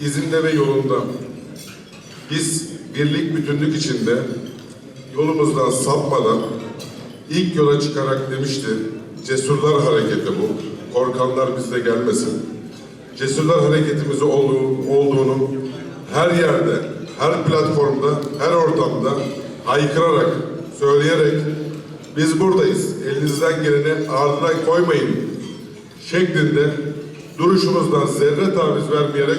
izinde ve yolunda. Biz birlik bütünlük içinde yolumuzdan sapmadan ilk yola çıkarak demişti. Cesurlar hareketi bu. Korkanlar bizde gelmesin. Cesurlar hareketimiz olduğu, olduğunu her yerde, her platformda, her ortamda haykırarak, söyleyerek biz buradayız. Elinizden geleni ardına koymayın şeklinde duruşumuzdan zerre taviz vermeyerek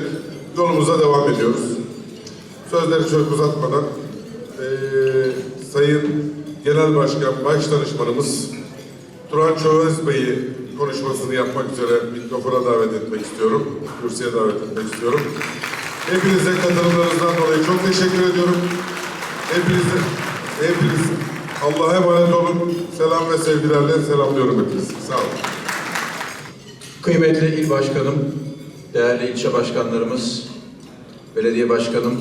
yolumuza devam ediyoruz. Sözleri çok uzatmadan eee, Sayın Genel Başkan Baş Danışmanımız Turan Çömez Bey'i konuşmasını yapmak üzere mikrofona davet etmek istiyorum. Kürsüye davet etmek istiyorum. Hepinize katılımlarınızdan dolayı çok teşekkür ediyorum. Hepinize, hepiniz Allah'a emanet olun. Selam ve sevgilerle selamlıyorum hepinizi. Sağ olun. Kıymetli il başkanım, değerli ilçe başkanlarımız, belediye başkanım,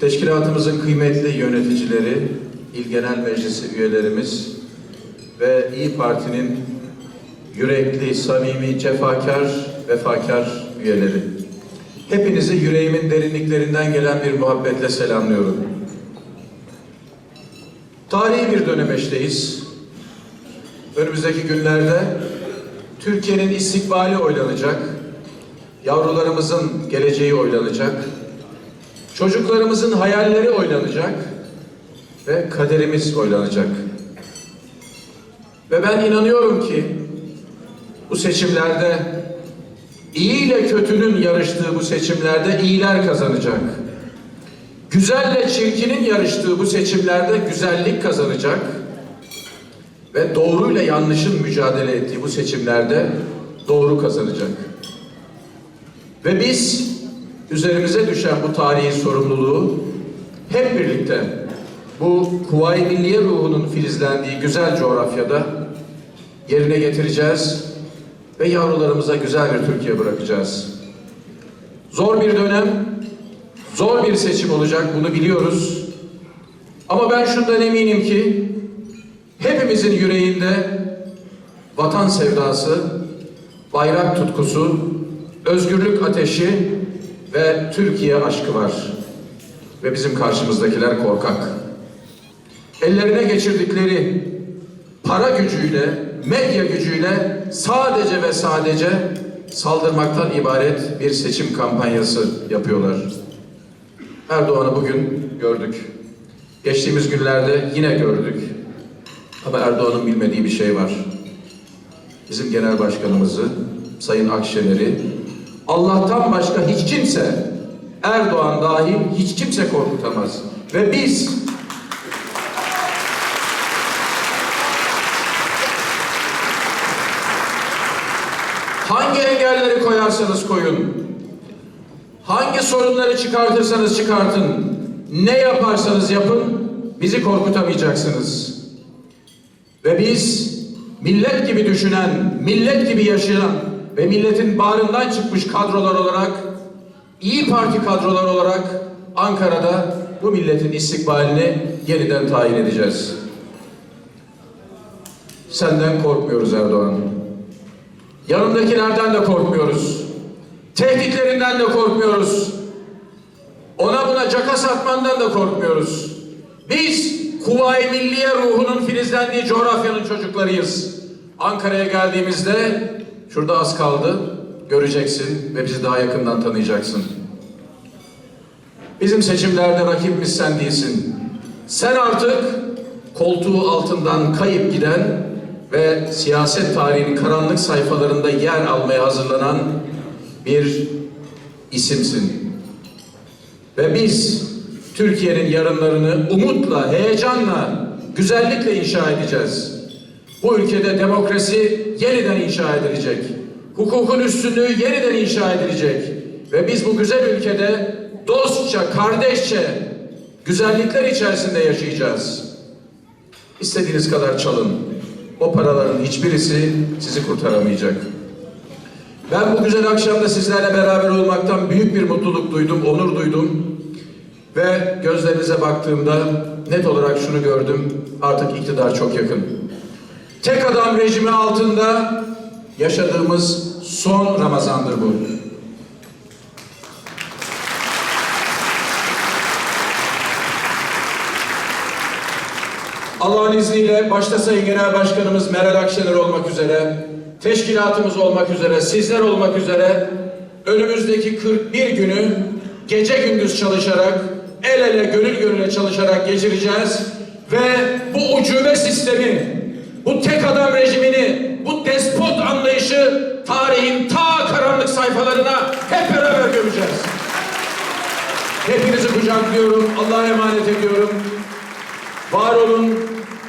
teşkilatımızın kıymetli yöneticileri, il genel meclisi üyelerimiz ve İyi Parti'nin yürekli, samimi, cefakar, vefakar üyeleri. Hepinizi yüreğimin derinliklerinden gelen bir muhabbetle selamlıyorum. Tarihi bir dönemeçteyiz. Önümüzdeki günlerde Türkiye'nin istikbali oylanacak, yavrularımızın geleceği oylanacak, çocuklarımızın hayalleri oylanacak ve kaderimiz oylanacak. Ve ben inanıyorum ki bu seçimlerde iyi ile kötünün yarıştığı bu seçimlerde iyiler kazanacak. Güzelle çirkinin yarıştığı bu seçimlerde güzellik kazanacak ve doğruyla yanlışın mücadele ettiği bu seçimlerde doğru kazanacak. Ve biz üzerimize düşen bu tarihi sorumluluğu hep birlikte bu Kuvayi Milliye ruhunun filizlendiği güzel coğrafyada yerine getireceğiz ve yavrularımıza güzel bir Türkiye bırakacağız. Zor bir dönem, zor bir seçim olacak bunu biliyoruz. Ama ben şundan eminim ki hepimizin yüreğinde vatan sevdası, bayrak tutkusu, özgürlük ateşi ve Türkiye aşkı var. Ve bizim karşımızdakiler korkak. Ellerine geçirdikleri para gücüyle, medya gücüyle sadece ve sadece saldırmaktan ibaret bir seçim kampanyası yapıyorlar. Erdoğan'ı bugün gördük. Geçtiğimiz günlerde yine gördük. Ama Erdoğan'ın bilmediği bir şey var. Bizim genel başkanımızı, Sayın Akşener'i Allah'tan başka hiç kimse, Erdoğan dahil hiç kimse korkutamaz. Ve biz hangi engelleri koyarsanız koyun, hangi sorunları çıkartırsanız çıkartın, ne yaparsanız yapın, bizi korkutamayacaksınız. Ve biz millet gibi düşünen, millet gibi yaşayan ve milletin bağrından çıkmış kadrolar olarak, İyi Parti kadrolar olarak Ankara'da bu milletin istikbalini yeniden tayin edeceğiz. Senden korkmuyoruz Erdoğan. Yanındakilerden de korkmuyoruz. Tehditlerinden de korkmuyoruz. Ona buna caka satmandan da korkmuyoruz. Biz Kuvayi Milliye ruhunun filizlendiği coğrafyanın çocuklarıyız. Ankara'ya geldiğimizde şurada az kaldı. Göreceksin ve bizi daha yakından tanıyacaksın. Bizim seçimlerde rakibimiz sen değilsin. Sen artık koltuğu altından kayıp giden ve siyaset tarihinin karanlık sayfalarında yer almaya hazırlanan bir isimsin. Ve biz Türkiye'nin yarınlarını umutla, heyecanla, güzellikle inşa edeceğiz. Bu ülkede demokrasi yeniden inşa edilecek. Hukukun üstünlüğü yeniden inşa edilecek. Ve biz bu güzel ülkede dostça, kardeşçe, güzellikler içerisinde yaşayacağız. İstediğiniz kadar çalın. O paraların hiçbirisi sizi kurtaramayacak. Ben bu güzel akşamda sizlerle beraber olmaktan büyük bir mutluluk duydum, onur duydum. Ve gözlerinize baktığımda net olarak şunu gördüm. Artık iktidar çok yakın tek adam rejimi altında yaşadığımız son Ramazan'dır bu. Allah'ın izniyle başta Sayın Genel Başkanımız Meral Akşener olmak üzere, teşkilatımız olmak üzere, sizler olmak üzere önümüzdeki 41 günü gece gündüz çalışarak, el ele gönül gönüle çalışarak geçireceğiz ve bu ucube sistemi bu tek adam rejimini, bu despot anlayışı tarihin ta karanlık sayfalarına hep beraber gömeceğiz. Hepinizi kucaklıyorum, Allah'a emanet ediyorum. Var olun.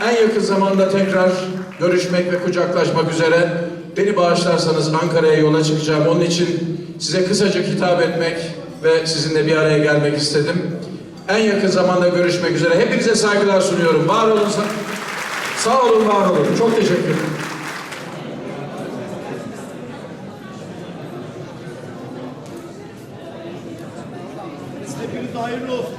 En yakın zamanda tekrar görüşmek ve kucaklaşmak üzere. Beni bağışlarsanız Ankara'ya yola çıkacağım. Onun için size kısacık hitap etmek ve sizinle bir araya gelmek istedim. En yakın zamanda görüşmek üzere. Hepinize saygılar sunuyorum. Var olun. Sa- Sağ olun, var olun. Çok teşekkür ederim. Hepinize hayırlı olsun.